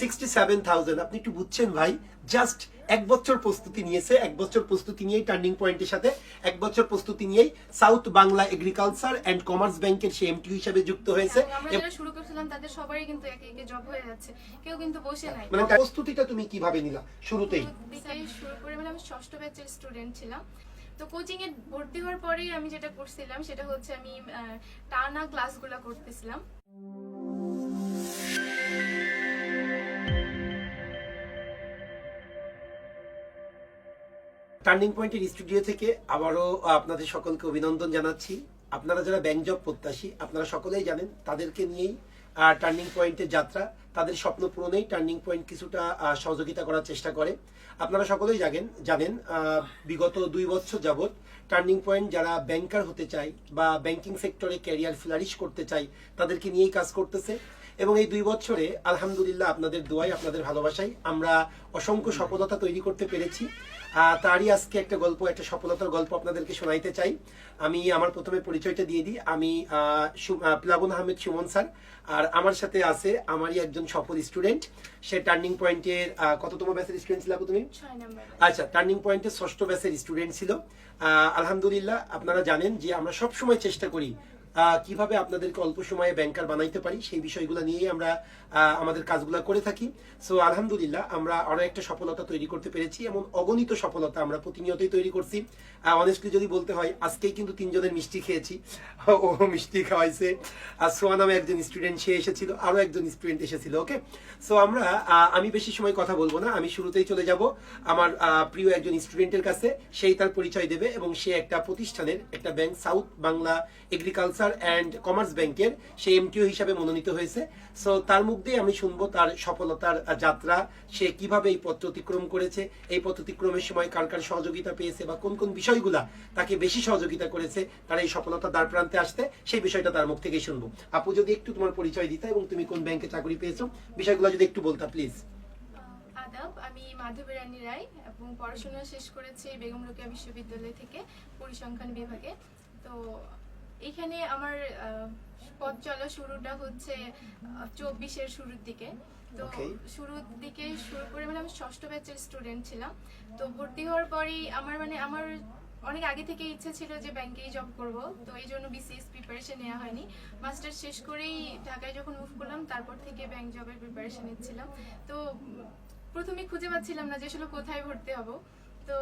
Sixty seven thousand আপনি একটু বুঝছেন ভাই? জাস্ট এক বছর প্রস্তুতি নিয়েছে এক বছর প্রস্তুতি নিয়েই টার্নিং পয়েন্টের সাথে এক বছর প্রস্তুতি নিয়েই South Bangla Agriculture and Commerce ব্যাংকের সে এমটি হিসাবে যুক্ত হয়েছে। শুরু করছিলাম তাদের সবারই কিন্তু একে একে জব হয়ে যাচ্ছে। কেউ কিন্তু বসে নাই। মানে প্রস্তুতিটা তুমি কীভাবে নিলা শুরুতেই? শুরু করে মানে আমি ষষ্ঠ ব্যাচের স্টুডেন্ট ছিলাম। তো কোচিং এ ভর্তি হওয়ার পরেই আমি যেটা করছিলাম সেটা হচ্ছে আমি টানা ক্লাসগুলো করতেছিলাম। টার্নিং পয়েন্টের স্টুডিও থেকে আবারও আপনাদের সকলকে অভিনন্দন জানাচ্ছি। আপনারা যারা ব্যাংক জব প্রত্যাশী, আপনারা সকলেই জানেন তাদেরকে নিয়েই টার্নিং পয়েন্টের যাত্রা। তাদের স্বপ্ন পূরণেই টার্নিং পয়েন্ট কিছুটা সহযোগিতা করার চেষ্টা করে। আপনারা সকলেই জানেন জানেন বিগত দুই বছর যাবৎ টার্নিং পয়েন্ট যারা ব্যাংকার হতে চায় বা ব্যাংকিং সেক্টরে ক্যারিয়ার ফ্লারিশ করতে চায়, তাদেরকে নিয়েই কাজ করতেছে। এবং এই দুই বছরে আলহামদুলিল্লাহ আপনাদের দোয়াই আপনাদের ভালোবাসাই আমরা অসংখ্য সফলতা তৈরি করতে পেরেছি। তারই আজকে একটা গল্প একটা সফলতার গল্প আপনাদেরকে শোনাইতে চাই। আমি আমার প্রথমে পরিচয়টা দিয়ে দিই। আমি প্লাবন আহমেদ সুমন স্যার। আর আমার সাথে আছে আমারই একজন সফল স্টুডেন্ট। সে টার্নিং পয়েন্টের কততম ব্যাচের স্টুডেন্ট ছিল তুমি? আচ্ছা টার্নিং পয়েন্টের ষষ্ঠ ব্যাচের স্টুডেন্ট ছিল। আহ, আলহামদুলিল্লাহ আপনারা জানেন যে আমরা সব সময় চেষ্টা করি কীভাবে আপনাদেরকে অল্প সময়ে ব্যাংকার বানাইতে পারি সেই বিষয়গুলো নিয়েই আমরা আমাদের কাজগুলো করে থাকি। সো আলহামদুলিল্লাহ, আমরা আরও একটা সফলতা তৈরি করতে পেরেছি, এমন অগণিত সফলতা আমরা প্রতিনিয়তই তৈরি করছি। অনেস্টলি যদি বলতে হয়, আজকেই কিন্তু তিনজনের মিষ্টি খেয়েছি। ও মিষ্টি খাওয়াইছে। আর সোয়া নামে একজন স্টুডেন্ট সে এসেছিল, আরও একজন স্টুডেন্ট এসেছিল ওকে সো আমরা আমি বেশি সময় কথা বলব না, আমি শুরুতেই চলে যাব। আমার প্রিয় একজন স্টুডেন্টের কাছে, সেই তার পরিচয় দেবে এবং সে একটা প্রতিষ্ঠানের, একটা bank South Bangla Agriculture and Commerce ব্যাংকের সে এমটিও হিসাবে মনোনীত হয়েছে। সো তার মুখ দিয়ে আমি শুনব তার সফলতার যাত্রা, সে কীভাবে এই পথ অতিক্রম করেছে, এই পথ অতিক্রমের সময় কার কার সহযোগিতা পেয়েছে বা কোন কোন বিষয়গুলা তাকে বেশি সহযোগিতা করেছে, তার এই সফলতা দ্বার প্রান্তে আসতে সেই বিষয়টা তার মুখ থেকেই শুনব। আপু যদি একটু তোমার পরিচয় দিতে এবং তুমি কোন ব্যাংকে চাকরি পেয়েছ, বিষয়গুলো যদি একটু বলতা প্লিজ আমি মাধবী রানী রায় এবং পড়াশোনা শেষ করেছি বেগম রোকেয়া বিশ্ববিদ্যালয় থেকে পরিসংখ্যান বিভাগে। তো এখানে আমার পথ চলা শুরুটা হচ্ছে চব্বিশের শুরুর দিকে। তো শুরুর দিকে শুরু করে মানে আমি ষষ্ঠ ব্যাচের স্টুডেন্ট ছিলাম। তো ভর্তি হওয়ার পরেই আমার মানে আমার অনেক আগে থেকে ইচ্ছে ছিল যে ব্যাংকেই জব করব। তো এই জন্য বিসিএস প্রিপারেশন নেওয়া হয়নি। মাস্টার শেষ করেই ঢাকায় যখন মুভ করলাম তারপর থেকে ব্যাংক জবের প্রিপারেশন নিচ্ছিলাম। তো প্রথমে খুঁজে পাচ্ছিলাম না যে আসলে কোথায় ভর্তি হব। তো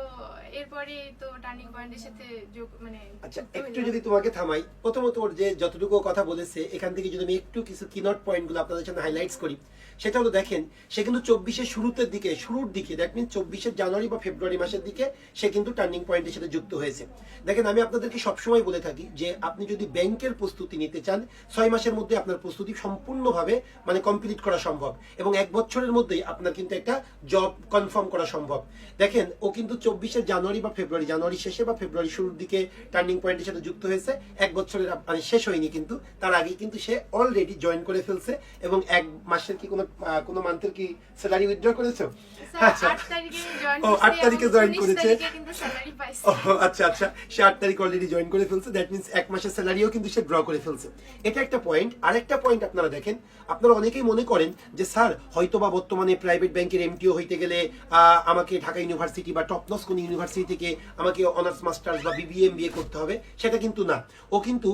এরপরে তো টার্নিং পয়েন্টের সাথে যোগ মানে আচ্ছা একটু যদি তোমাকে থামাই প্রথমত ওর যে যতটুকু কথা বলেছে এখান থেকে যদি আমি একটু কিছু কিনট পয়েন্টগুলো আপনাদের সামনে হাইলাইটস করি সেটা হলো দেখেন সে কিন্তু চব্বিশের শুরুতের দিকে শুরুর দিকে দ্যাট মিন চব্বিশের জানুয়ারি বা ফেব্রুয়ারি মাসের দিকে সে কিন্তু টার্নিং পয়েন্টের সাথে যুক্ত হয়েছে। দেখেন আমি আপনাদেরকে সবসময় বলে থাকি যে আপনি যদি ব্যাংকের প্রস্তুতি নিতে চান ছয় মাসের মধ্যে আপনার প্রস্তুতি সম্পূর্ণভাবে মানে কমপ্লিট করা সম্ভব এবং এক বছরের মধ্যেই আপনার কিন্তু একটা জব কনফার্ম করা সম্ভব। দেখেন ও কিন্তু চব্বিশের জানুয়ারি বা ফেব্রুয়ারি জানুয়ারি শেষে বা ফেব্রুয়ারি শুরুর দিকে টার্নিং পয়েন্টের সাথে যুক্ত হয়েছে। এক বছরের মানে শেষ হয়নি কিন্তু তার আগেই কিন্তু সে অলরেডি জয়েন করে ফেলছে এবং এক মাসের কি কোনো কোনো মান্থের কি স্যালারি উইথড্র করেছ? আচ্ছা। আট ও, আট তারিখে 19 করেছে। ও আচ্ছা আচ্ছা। সে আট তারিখ অলরেডি জয়েন করে ফেলছে। দ্যাট মিনস এক মাসের স্যালারিও কিন্তু সে ড্র করে ফেলছে। এটা একটা পয়েন্ট আরেকটা পয়েন্ট আপনারা দেখেন। আপনারা অনেকেই মনে করেন যে স্যার হয়তো বা বর্তমানে প্রাইভেট ব্যাংকের এমটিও হইতে গেলে আমাকে ঢাকা ইউনিভার্সিটি বা টপনস কোন ইউনিভার্সিটি থেকে আমাকে অনার্স মাস্টার্স বা বিবিএ এমবিএ করতে হবে, সেটা কিন্তু না। ও কিন্তু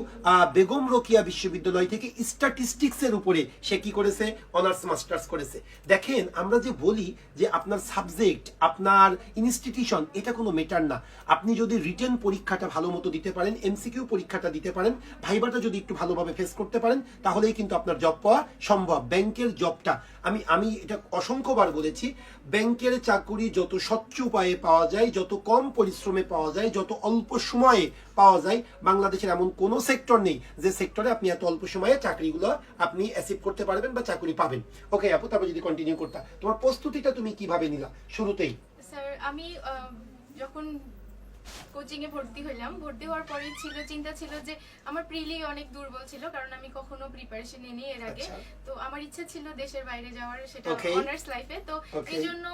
বেগম রোকিয়া বিশ্ববিদ্যালয় থেকে স্ট্যাটিস্টিক্স এর উপরে সে কি করেছে? অনার্স মাস্টার্স করেছে। দেখেন, আমরা যে বলি যে আপনার সাবজেক্ট আপনার ইনস্টিটিউশন এটা কোনো মেটার না। আপনি যদি রিটেন পরীক্ষাটা ভালো মতো দিতে পারেন এমসিকিউ পরীক্ষাটা দিতে পারেন ভাইবাটা যদি একটু ভালোভাবে ফেস করতে পারেন, তাহলেই কিন্তু আপনার জব পাওয়া সম্ভব। ব্যাংকের জবটা আমি আমি এটা অসংখ্যবার বলেছি, ব্যাংকের চাকুরি যত স্বচ্ছ উপায়ে পাওয়া যায়, যত কম পরিশ্রমে পাওয়া যায়, যত অল্প সময়ে পাওয়া যায়, বাংলাদেশের এমন কোনো সেক্টর নেই যে সেক্টরে আপনি এত অল্প সময়ে চাকরিগুলো আপনি অ্যাসিভ করতে পারবেন বা চাকরি পাবেন। ওকে আপু, তারপর যদি কন্টিনিউ করতা, তোমার প্রস্তুতিটা তুমি কীভাবে নিলা? শুরুতেই। স্যার আমি যখন কোচিং এ ভর্তি হইলাম। ভর্তি হওয়ার পরে ছিল চিন্তা ছিল যে আমার প্রিলি অনেক দুর্বল ছিল কারণ আমি কখনো প্রিপারেশন নিইনি এর আগে। আচ্ছা। তো আমার ইচ্ছা ছিল দেশের বাইরে যাওয়ার সেটা অনার্স লাইফে তো এই জন্য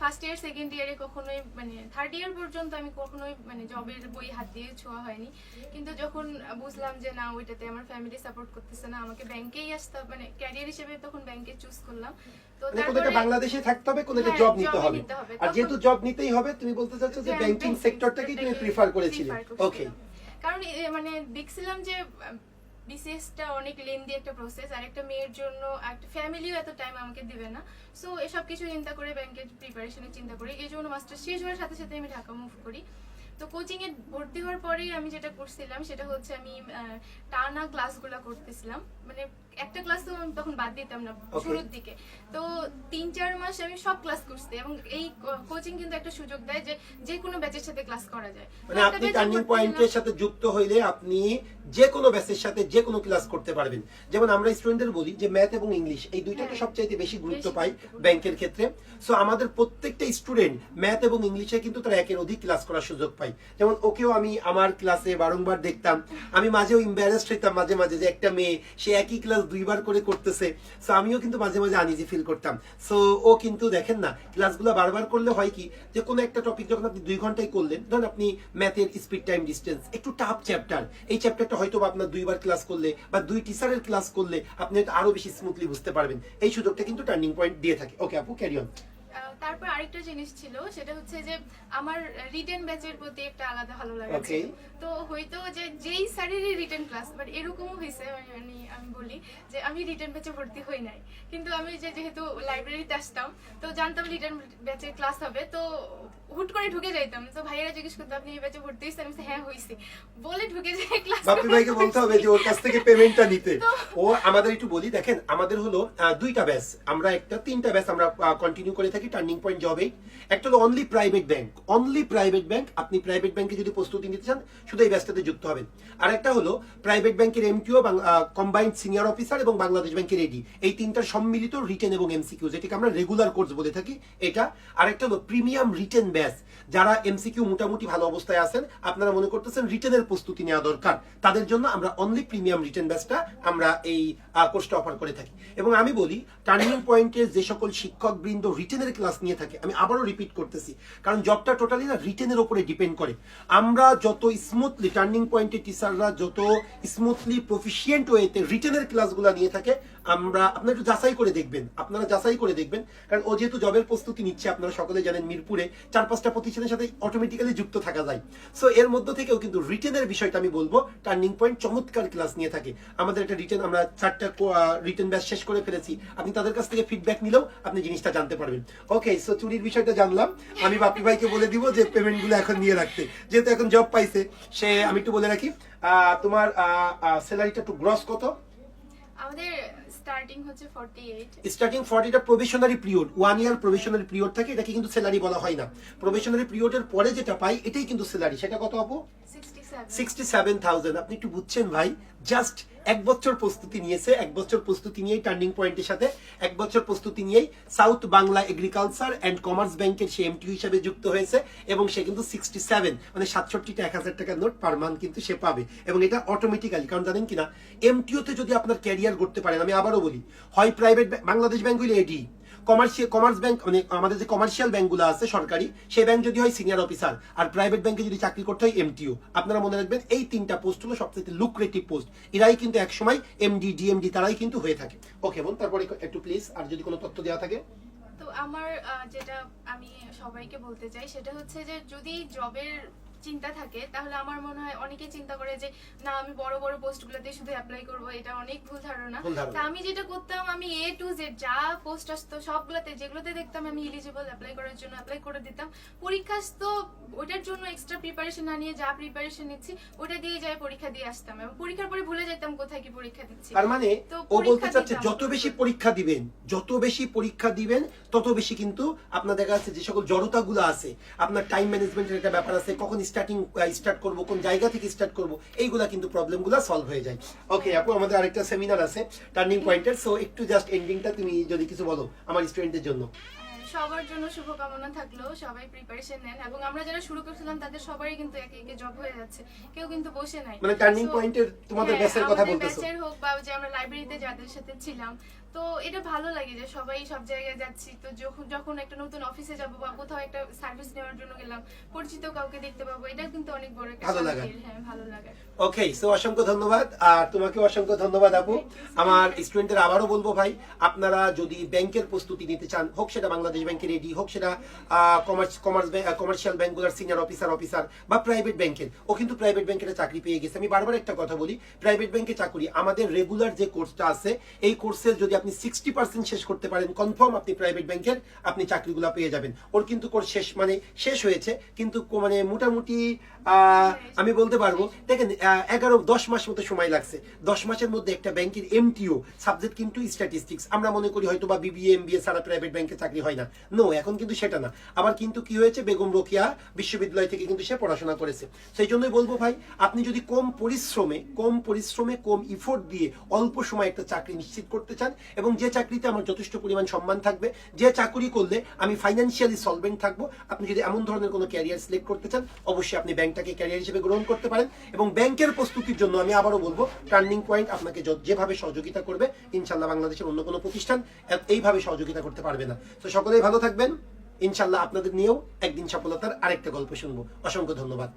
ফার্স্ট ইয়ার সেকেন্ড ইয়ারে কখনোই মানে থার্ড ইয়ার পর্যন্ত আমি কখনোই মানে জবের বই হাত দিয়ে ছোঁয়া হয়নি। কিন্তু যখন বুঝলাম যে না ওইটাতে আমার ফ্যামিলি সাপোর্ট করতেছে না আমাকে ব্যাংকেই আসতে হবে, মানে ক্যারিয়ার হিসেবে তখন ব্যাংকে চুজ করলাম। তো মানে বাংলাদেশে থাকতে হবে কোনো একটা জব নিতে হবে। আর যেহেতু জব নিতেই হবে তুমি বলতে চাচ্ছ যে ব্যাংকিং banking সেক্টরটাকেই তুমি প্রিফার করেছিলে ওকে কারণ মানে দেখছিলাম যে বিসিএসটা অনেক লেন্দি একটা প্রসেস আর একটা মেয়ের জন্য একটা ফ্যামিলিও এত টাইম আমাকে দিবে না। সো এসব কিছু চিন্তা করে ব্যাংকের প্রিপারেশনের চিন্তা করি এই জন্য মাস্টার শেষ হওয়ার সাথে সাথে আমি ঢাকা মুভ করি। তো কোচিং এ ভর্তি হওয়ার পরেই আমি যেটা করছিলাম সেটা হচ্ছে আমি টানা ক্লাসগুলো করতেছিলাম। মানে একটা ক্লাস তো তখন বাদ দিতাম না শুরুর দিকে। তো তিন চার মাস আমি সব ক্লাস করছি এবং এই কোচিং কিন্তু একটা সুযোগ দেয় যে যে কোনো ব্যাচের সাথে ক্লাস করা যায়। মানে আপনি টার্নিং পয়েন্টের সাথে যুক্ত হইলে আপনি যে কোনো ব্যাচের সাথে যে কোনো ক্লাস করতে পারবেন। যেমন আমরা স্টুডেন্টদের বলি যে ম্যাথ এবং ইংলিশ এই দুইটাকে হ্যাঁ। সবচাইতে বেশি গুরুত্ব পাই। ব্যাংকের ক্ষেত্রে। সো আমাদের প্রত্যেকটা স্টুডেন্ট ম্যাথ এবং ইংলিশে কিন্তু তারা একের অধিক ক্লাস করার সুযোগ পাই যেমন ওকেও আমি আমার ক্লাসে বারংবার দেখতাম। আমি মাঝেও ইম্বারেসড হইতাম মাঝে মাঝে যে একটা মেয়ে সে একই ক্লাস দুইবার করে করতেছে। সো আমিও কিন্তু মাঝে মাঝে আনিজি ফিল করতাম। সো ও কিন্তু দেখেন না ক্লাসগুলো বারবার করলে হয় কি, যে কোনো একটা টপিক যখন আপনি দুই ঘন্টায় করলেন, ধরুন আপনি ম্যাথের স্পিড টাইম ডিস্টেন্স একটু টাফ চ্যাপ্টার এই চ্যাপ্টারটা হয়তো বা আপনার দুইবার ক্লাস করলে বা দুই টিচারের ক্লাস করলে আপনি আরও বেশি স্মুথলি বুঝতে পারবেন। এই সুযোগটা কিন্তু টার্নিং পয়েন্ট দিয়ে থাকে। ওকে আপু ক্যারি অন তারপর আরেকটা জিনিস ছিল সেটা হচ্ছে যে আমার রিটেন ব্যাচের প্রতি একটা আলাদা ভালো লাগা ছিল। তো হয়তো যে যেই স্যারেরই রিটেন ক্লাস বাট এরকমও হয়েছে মানে মানে আমি বলি যে আমি রিটেন ব্যাচে ভর্তি হই নাই। কিন্তু আমি যে যেহেতু লাইব্রেরিতে আসতাম তো জানতাম রিটেন ব্যাচের ক্লাস হবে তো হুট করে ঢুকে যাইতাম। তো ভাইয়েরা জিজ্ঞেস করতো আপনি এই ব্যাচে ভর্তি হয়েছেন? আমি হ্যাঁ হয়েছি বলে ঢুকে যাই ক্লাস বাপি ভাইকে বলতে হবে যে ওর কাছ থেকে পেমেন্টটা নিতে। ও আমাদের একটু বলি দেখেন আমাদের হলো দুইটা ব্যাচ আমরা একটা তিনটা ব্যাচ আমরা কন্টিনিউ করে থাকি টার্নিং পয়েন্ট জবে একটা হলো only private bank only private bank আপনি প্রাইভেট ব্যাংকে যদি প্রস্তুতি নিতে চান, শুধু এই ব্যাচটাতে যুক্ত হবেন। আর একটা হলো প্রাইভেট ব্যাংকের এমটিও কম্বাইন্ড সিনিয়র অফিসার এবং বাংলাদেশ ব্যাংকের এডি এই তিনটার সম্মিলিত রিটেন এবং এমসিকিউ যেটাকে আমরা রেগুলার কোর্স বলে থাকি এটা। আর একটা হলো প্রিমিয়াম রিটেন ব্যাচ যারা এমসিকিউ মোটামুটি ভালো অবস্থায় আছেন, আপনারা মনে করতেছেন রিটেনের প্রস্তুতি নেওয়া দরকার। তাদের জন্য আমরা অনলি প্রিমিয়াম রিটেন ব্যাচটা আমরা এই কোর্সটা অফার করে থাকি। এবং আমি বলি টার্নিং পয়েন্টের যে সকল শিক্ষক বৃন্দ রিটেনের ক্লাস নিয়ে থাকে। আমি আবারও রিপিট করতেছি। কারণ জবটা টোটালি না রিটেনের উপরে ডিপেন্ড করে। আমরা যত স্মুথলি টার্নিং পয়েন্টে টিচাররা যত স্মুথলি প্রফিসিয়েন্ট ওয়েতে রিটেনের ক্লাসগুলো নিয়ে থাকে আমরা, আপনারা একটু যাচাই করে দেখবেন, আপনারা যাচাই করে দেখবেন, কারণ ও যেহেতু জবের প্রস্তুতি নিচ্ছে, আপনারা সকলে জানেন মিরপুরে চার পাঁচটা প্রতিষ্ঠানের সাথে অটোমেটিক্যালি যুক্ত থাকা যায়। সো এর মধ্য থেকেও কিন্তু রিটেনের বিষয়টা আমি বলব টার্নিং পয়েন্ট চমৎকার ক্লাস নিয়ে থাকে। আমাদের একটা রিটেন আমরা চারটা রিটেন ব্যাচ শেষ করে ফেলেছি। আপনি তাদের কাছ থেকে ফিডব্যাক নিলেও আপনি জিনিসটা জানতে পারবেন। ওকে সো চুরির বিষয়টা জানলাম। আমি বাপি ভাইকে বলে দিব যে পেমেন্টগুলো এখন নিয়ে রাখতে। যেহেতু এখন জব পাইছে, সে, আমি একটু বলে রাখি তোমার স্যালারিটা একটু গ্রস কত? আমাদের স্টার্টিং হচ্ছে 48 starting ফর্টিটা probationary period one year provisionary period থাকে এটাকে কিন্তু স্যালারি বলা হয় না। প্রবেশনারি পিরিয়ডের পরে যেটা পাই এটাই কিন্তু স্যালারি সেটা কত আপু? 67 সিক্সটি সেভেন থাউজেন্ড আপনি একটু বুঝছেন ভাই? জাস্ট এক বছর প্রস্তুতি নিয়েছে, এক বছর প্রস্তুতি নিয়েই টার্নিং পয়েন্টের সাথে, এক বছর প্রস্তুতি নিয়েই South Bangla Agriculture and Commerce ব্যাংকের সে এমটি হিসাবে যুক্ত হয়েছে এবং সে কিন্তু সিক্সটি সেভেন মানে সাতষট্টিটা এক হাজার টাকার নোট পার মান্থ কিন্তু সে পাবে এবং এটা অটোমেটিক্যালি কারণ জানেন কিনা এমটিওতে যদি আপনার ক্যারিয়ার গড়তে পারেন, আমি আবারও বলি, হয় প্রাইভেট বাংলাদেশ ব্যাংক হইলে এডি কমার্শিয়াল কমার্স ব্যাংক মানে আমাদের যে কমার্শিয়াল ব্যাংকগুলো আছে সরকারি, সেই ব্যাংক যদি হয় সিনিয়র অফিসার আর প্রাইভেট ব্যাংকে যদি চাকরি করতে হয় এমটিও আপনারা মনে রাখবেন, এই তিনটা পোস্ট হলো সবচেয়ে লুক্রেটিভ পোস্ট এরাই কিন্তু একসময় এমডি ডিএমডি তারাই কিন্তু হয়ে থাকে। ওকে বোন, তারপরে একটু প্লিজ আর যদি কোনো তথ্য দেওয়া থাকে। তো আমার যেটা আমি সবাইকে বলতে চাই, সেটা হচ্ছে যে যদি জবের চিন্তা থাকে তাহলে আমার মনে হয় অনেকে চিন্তা করে যে না আমি বড় বড় পোস্টগুলোতে শুধু অ্যাপ্লাই করব এটা অনেক ভুল ধারণা। তা আমি যেটা করতাম আমি এ টু জেড যা পোস্ট আসতো সবগুলোতে যেগুলোতে দেখতাম আমি এলিজিবল অ্যাপ্লাই করার জন্য অ্যাপ্লাই করে দিতাম। পরীক্ষা আসতো ওটার জন্য এক্সট্রা প্রিপারেশন না নিয়ে যা প্রিপারেশন নিচ্ছি ওটা দিয়ে যাই পরীক্ষা দিয়ে আসতাম এবং পরীক্ষার পরে ভুলে যেতাম কোথায় কি পরীক্ষা দিচ্ছি। তার মানে ও বলতে চাচ্ছে যত বেশি পরীক্ষা দিবেন যত বেশি পরীক্ষা দিবেন তত বেশি কিন্তু আপনার দেখা যাচ্ছে যে সকল জড়তাগুলো আছে আপনার টাইম ম্যানেজমেন্টের একটা ব্যাপার আছে কখন স্টার্টিং স্টার্ট করব কোন জায়গা থেকে স্টার্ট করব এইগুলা কিন্তু প্রবলেমগুলো সলভ হয়ে যায়। ওকে আপু আমাদের আরেকটা সেমিনার আছে টার্নিং পয়েন্টের সো একটু জাস্ট এন্ডিংটা তুমি যদি কিছু বলো আমার স্টুডেন্টদের জন্য। আহ, সবার জন্য শুভকামনা থাকল সবাই প্রিপারেশন নেন এবং আমরা যারা শুরু করছিলাম তাদের সবারই কিন্তু একে একে জব হয়ে যাচ্ছে কেউ কিন্তু বসে নাই। মানে টার্নিং পয়েন্টের তোমাদের হ্যাঁ, ব্যাচের কথা বলতেছো। ব্যাচের হোক বা যে আমরা লাইব্রেরিতে যাদের সাথে ছিলাম তো এটা ভালো লাগে যে সবাই সব জায়গায় যাচ্ছি। তো যখন যখন একটা নতুন অফিসে যাব বা কোথাও একটা সার্ভিস নেওয়ার জন্য গেলাম পরিচিত কাউকে দেখতে পাবো এটা কিন্তু অনেক বড় একটা ভালো লাগা। হ্যাঁ ভালো লাগে। ওকে সো অসংখ্য ধন্যবাদ। আর তোমাকে অসংখ্য ধন্যবাদ আপু। আমার স্টুডেন্টের আবারও বলব ভাই আপনারা যদি ব্যাংকের প্রস্তুতি নিতে চান হোক সেটা বাংলাদেশ ব্যাংকের এডি হোক সেটা কমার্স কমার্স কমার্শিয়াল ব্যাংকগুলোর সিনিয়র অফিসার অফিসার বা প্রাইভেট ব্যাংকের ও কিন্তু প্রাইভেট ব্যাংকের চাকরি পেয়ে গেছে। আমি বারবার একটা কথা বলি প্রাইভেট ব্যাংকে চাকরি আমাদের রেগুলার যে কোর্সটা আছে এই কোর্সের যদি আপনি সিক্সটি পার্সেন্ট শেষ করতে পারেন। কনফার্ম আপনি প্রাইভেট ব্যাংকের আপনি চাকরিগুলো পেয়ে যাবেন। ওর কিন্তু কোর্স শেষ মানে শেষ হয়েছে। কিন্তু মানে মোটামুটি আমি বলতে পারব, দেখেন এগারো, দশ মাস মতো সময় লাগছে। দশ মাসের মধ্যে একটা ব্যাংকের এমটিও সাবজেক্ট কিন্তু স্ট্যাটিস্টিক্স আমরা মনে করি হয়তো বা বিবিএ এমবিএ ছাড়া প্রাইভেট ব্যাংকে চাকরি হয় না। নো এখন কিন্তু সেটা না। আবার কিন্তু কি হয়েছে, বেগম রোকিয়া বিশ্ববিদ্যালয় থেকে কিন্তু সে পড়াশোনা করেছে। সেই জন্যই বলব ভাই, আপনি যদি কম পরিশ্রমে কম পরিশ্রমে, কম ইফোর্ট দিয়ে অল্প সময় একটা চাকরি নিশ্চিত করতে চান এবং যে চাকরিতে আমার যথেষ্ট পরিমাণ সম্মান থাকবে, যে চাকরি করলে আমি ফাইন্যান্সিয়ালি সলভেন্ট থাকব, আপনি যদি এমন ধরনের কোনো ক্যারিয়ার সিলেক্ট করতে চান, অবশ্যই আপনি ব্যাংকটাকে ক্যারিয়ার হিসেবে গ্রহণ করতে পারেন এবং ব্যাংকের প্রস্তুতির জন্য আমি আবারও বলব, টার্নিং পয়েন্ট আপনাকে যেভাবে সহযোগিতা করবে, ইনশাল্লাহ বাংলাদেশের অন্য কোনো প্রতিষ্ঠান এইভাবে সহযোগিতা করতে পারবে না। তো সকলেই ভালো থাকবেন, ইনশাল্লাহ আপনাদের নিয়েও একদিন সফলতার আরেকটা গল্প শুনব। অসংখ্য ধন্যবাদ।